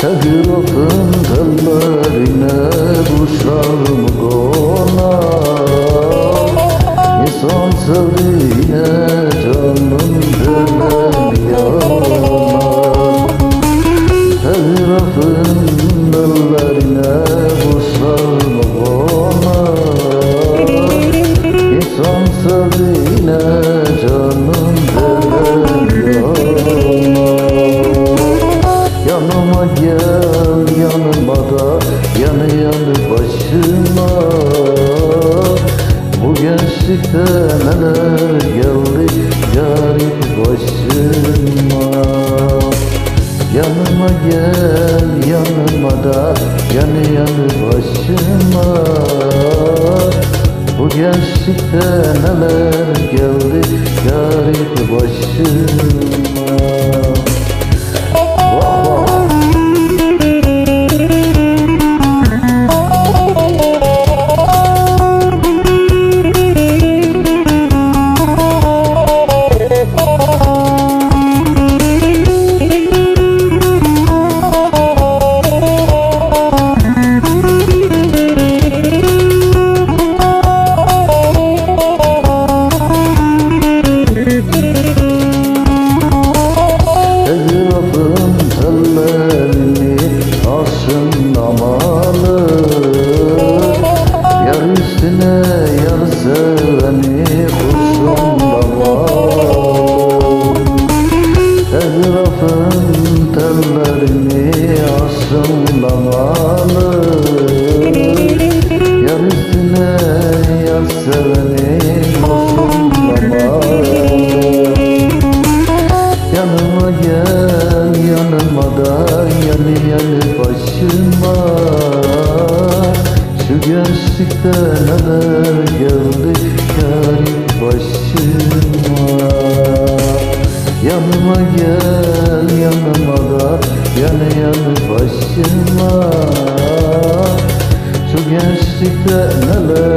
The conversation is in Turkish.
Tegrafın tellerine uçar mı donar? İnsan sevdiğine canım dönem yanar Tegrafın tellerine uçar mı donar? Yanıma da yanı yanı başıma. Bu gençlikte neler geldi garip başıma. Yanıma gel yanıma da yanı yanı başıma. Bu gençlikte neler amalı Yar üstüne yar seveni kurşun damalı Etrafın tellerini asın amalı Yar üstüne yar seveni kurşun damalı Yanıma gel yanıma da yanı yanı başıma gençlikte neler geldi garip başıma. Yanıma gel yanıma da yanı yanı başıma. Şu gençlikte neler